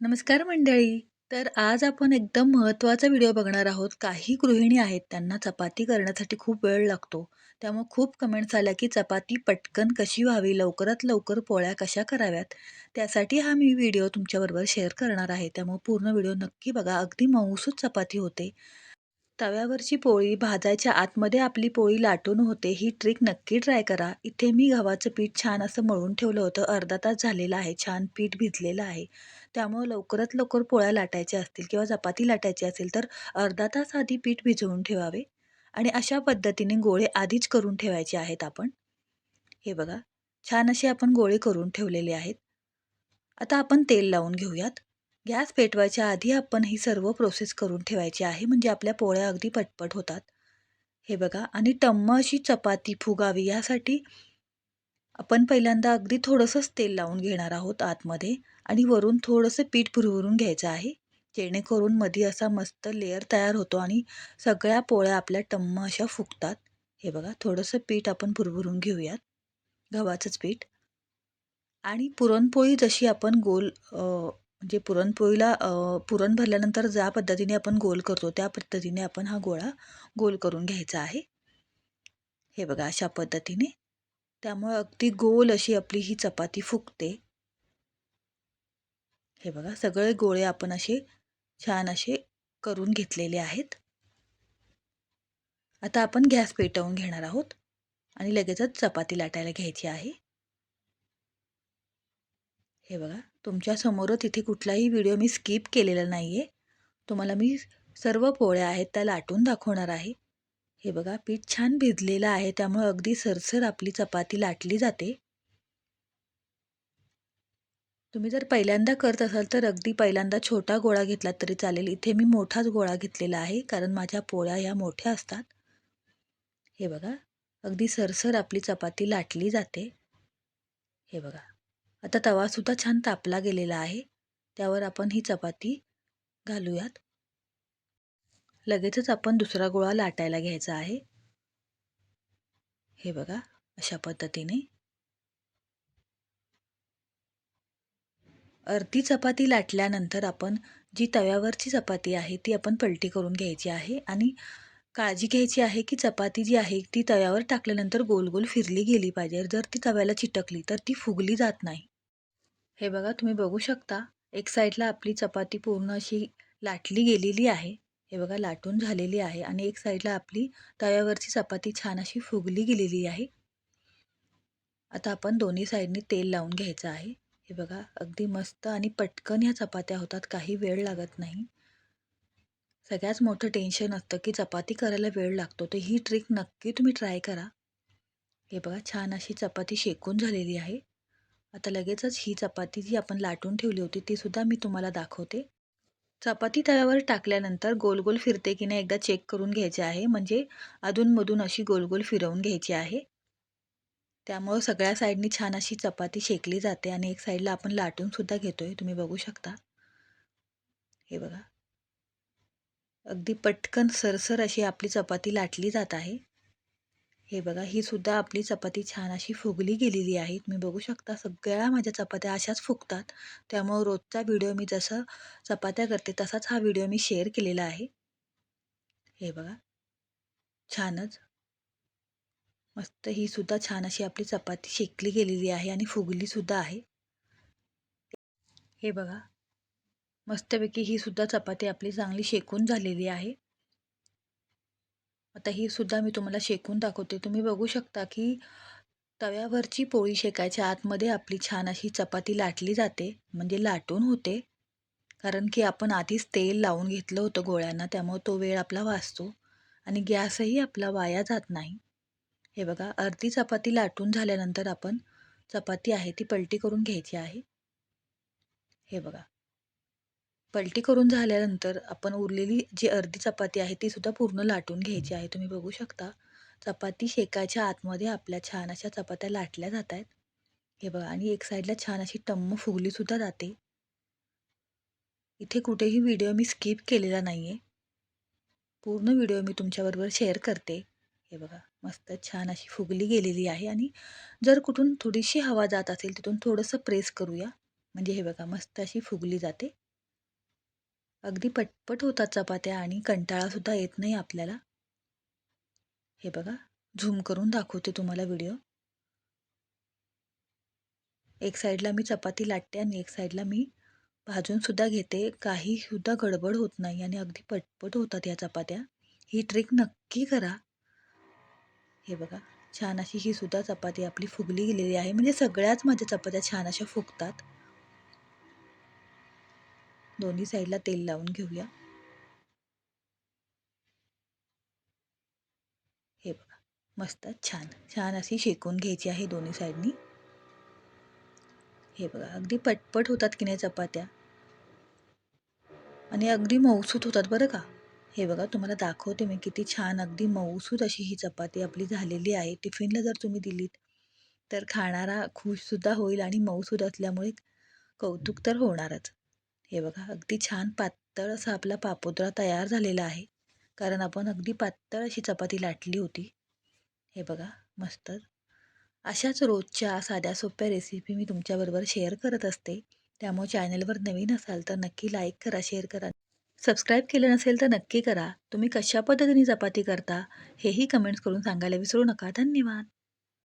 नमस्कार मंडळी. तर आज आपण एकदम महत्त्वाचा व्हिडिओ बघणार आहोत. काही गृहिणी आहेत त्यांना चपाती करण्यासाठी खूप वेळ लागतो. त्यामुळे खूप कमेंट्स आल्या, की चपाती पटकन कशी व्हावी, लवकरात लवकर पोळ्या कशा कराव्यात? त्यासाठी हा मी व्हिडिओ तुमच्याबरोबर शेअर करणार आहे. त्यामुळे पूर्ण व्हिडिओ नक्की बघा. अगदी मऊसूच चपाती होते. तव्यावरची पोळी भाजायच्या आतमध्ये आपली पोळी लाटून होते. ही ट्रिक नक्की ट्राय करा. इथे मी गव्हाचं पीठ छान असं मळून ठेवलं होतं. अर्धा तास झालेला आहे. छान पीठ भिजलेलं आहे. त्यामुळं लवकरात लवकर पोळ्या लाटायच्या असतील किंवा चपाती लाटायची असेल तर अर्धा तास आधी पीठ भिजवून ठेवावे आणि अशा पद्धतीने गोळे आधीच करून ठेवायचे आहेत आपण. हे बघा, छान असे आपण गोळे करून ठेवलेले आहेत. आता आपण तेल लावून घेऊयात. गॅस पेटवायच्या आधी आपण ही सर्व प्रोसेस करून ठेवायची आहे म्हणजे आपल्या पोळ्या अगदी पटपट होतात. हे बघा आणि टम्म अशी चपाती फुगावी यासाठी आपण पहिल्यांदा अगदी थोडंसंच तेल लावून घेणार आहोत आतमध्ये आणि वरून थोडंसं पीठ भुरभुरून घ्यायचं आहे. जेणेकरून मध्ये असा मस्त लेअर तयार होतो आणि सगळ्या पोळ्या आपल्या टम्म अशा फुगतात. हे बघा थोडंसं पीठ आपण भुरभुरून घेऊयात. गव्हाचंच पीठ. आणि पुरणपोळी जशी आपण गोल म्हणजे पुरणपोळीला पुरण भरल्यानंतर ज्या पद्धतीने आपण गोल करतो त्या पद्धतीने आपण हा गोळा गोल करून घ्यायचा आहे. हे बघा अशा पद्धतीने. त्यामुळे अगदी गोल अशी आपली ही चपाती फुगते. हे बघा सगळे गोळे आपण असे छान असे करून घेतलेले आहेत. आता आपण गॅस पेटवून घेणार आहोत आणि लगेचच चपाती लाटायला घ्यायची आहे. हे बघा तुमच्या समोरच इथे कुठलाही व्हिडिओ मी स्किप केलेला नाही आहे. तुम्हाला मी सर्व पोळ्या आहेत त्या लाटून दाखवणार आहे. हे बघा पीठ छान भिजलेलं आहे त्यामुळे अगदी सरसर आपली चपाती लाटली जाते. तुम्ही जर पहिल्यांदा करत असाल तर अगदी पहिल्यांदा छोटा गोळा घेतला तरी चालेल. इथे मी मोठाच गोळा घेतलेला आहे कारण माझ्या पोळ्या ह्या मोठ्या असतात. हे बघा अगदी सरसर आपली चपाती लाटली जाते. हे बघा आता तवासुद्धा छान तापला गेलेला आहे. त्यावर आपण ही चपाती घालूयात. लगेचच आपण दुसरा गोळा लाटायला घ्यायचा आहे. हे बघा अशा पद्धतीने. अर्धी चपाती लाटल्यानंतर आपण जी तव्यावरची चपाती आहे ती आपण पलटी करून घ्यायची आहे आणि काळजी घ्यायची आहे की चपाती जी आहे ती तव्यावर टाकल्यानंतर गोल गोल फिरली गेली पाहिजे. जर ती तव्याला चिटकली तर ती फुगली जात नाही. हे बघा तुम्ही बघू शकता एक साईडला आपली चपाती पूर्ण अशी लाटली गेलेली आहे. हे बघा लाटून झालेली आहे आणि एक साईडला आपली तव्यावरची चपाती छान अशी फुगली गेलेली आहे. आता आपण दोन्ही साईडने तेल लावून घ्यायचं आहे. हे बघा अगदी मस्त आणि पटकन ह्या चपात्या होतात काही वेळ लागत नाही. सगळ्यात मोठं टेन्शन असतं की चपाती करायला वेळ लागतो. तर ही ट्रिक नक्की तुम्ही ट्राय करा. हे बघा छान अशी चपाती शेकून झालेली आहे. आता लगेचच ही चपाती जी आपण लाटून ठेवली होती ती सुद्धा मी तुम्हाला दाखवते. चपाती तव्यावर टाकल्यानंतर गोल गोल फिरते की नाही एकदा चेक करून घ्यायचे आहे. म्हणजे अधूनमधून अशी गोल गोल फिरवून घ्यायची आहे. त्यामुळं सगळ्या साईडनी छान अशी चपाती शेकली जाते आणि एक साईडला आपण लाटूनसुद्धा घेतो आहे तुम्ही बघू शकता. हे बघा. अगदी पटकन सरसर अशी आपली चपाती लाटली जात आहे. हे बघा ही सुद्धा आपली चपाती छान अशी फुगली गेलेली आहे. तुम्ही बघू शकता सगळ्या माझ्या चपात्या अशाच फुगतात. त्यामुळं रोजचा व्हिडिओ मी जसं चपात्या करते तसाच हा व्हिडिओ मी शेअर केलेला आहे. हे बघा छानच. मस्त ही सुद्धा छान अशी आपली चपाती शेकली गेलेली आहे आणि फुगली सुद्धा आहे. हे बघा मस्तपैकी ही सुद्धा चपाती आपली चांगली शेकून झालेली आहे. आता ही सुद्धा मी तुम्हाला शेकून दाखवते. तुम्ही बघू शकता की तव्यावरची पोळी शेकायच्या आतमध्ये आपली छान अशी चपाती लाटली जाते म्हणजे लाटून होते. कारण की आपण आधीच तेल लावून घेतलं होतं गोळ्यांना त्यामुळे तो वेळ आपला वाचतो आणि गॅसही आपला वाया जात नाही. हे बघा अर्धी चपाती लाटून झाल्यानंतर आपण चपाती आहे ती पलटी करून घ्यायची आहे. हे बघा पलटी करून झाल्यानंतर आपण उरलेली जी अर्धी चपाती आहे ती सुद्धा पूर्ण लाटून घ्यायची आहे. तुम्ही बघू शकता चपाती शेकायच्या आतमध्ये आपल्या छान अशा चपात्या लाटल्या जात आहेत. हे बघा आणि एक साईडला छान अशी टम्म फुगलीसुद्धा जाते. इथे कुठेही व्हिडिओ मी स्किप केलेला नाही आहे पूर्ण व्हिडिओ मी तुमच्याबरोबर शेअर करते. हे बघा मस्त छान अशी फुगली गेलेली आहे. आणि जर कुठून थोडीशी हवा जात असेल तिथून थोडंसं प्रेस करूया. म्हणजे हे बघा मस्त अशी फुगली जाते. अगदी पटपट होतात चपात्या आणि कंटाळासुद्धा येत नाही आपल्याला. हे बघा झूम करून दाखवते तुम्हाला व्हिडिओ. एक साईडला मी चपाती लाटते आणि एक साईडला मी भाजूनसुद्धा घेते. काहीसुद्धा गडबड होत नाही आणि अगदी पटपट होतात या चपात्या. ही ट्रिक नक्की करा. हे बघा छान अशी ही सुद्धा चपाती आपली फुगली गेलेली आहे. म्हणजे सगळ्याच माझ्या चपात्या छान अशा फुगतात. दोन्ही साईडला तेल लावून घेऊया. हे बघा मस्त छान छान अशी शेकून घ्यायची आहे दोन्ही साईडनी. हे बघा अगदी पटपट होतात की नाही चपात्या? आणि अगदी मऊसूत होतात बरं का? हे बघा तुम्हाला दाखवते मी किती छान अगदी मऊसूत अशी ही चपाती आपली झालेली आहे. टिफिनला जर तुम्ही दिलीत तर खाणारा खुशसुद्धा होईल आणि मऊसूत असल्यामुळे कौतुक तर होणारच. हे बघा अगदी छान पातळ असा आपला पापोद्रा तयार झालेला आहे. कारण आपण अगदी पातळ अशी चपाती लाटली होती. हे बघा मस्त. अशाच रोजच्या साध्या सोप्या रेसिपी मी तुमच्याबरोबर शेअर करत असते. त्यामुळे चॅनलवर नवीन असाल तर नक्की लाईक करा शेअर करा. सबस्क्राईब केलं नसेल तर नक्की करा. तुम्ही कशा पद्धतीने चपाती करता हेही कमेंट्स करून सांगायला विसरू नका. धन्यवाद.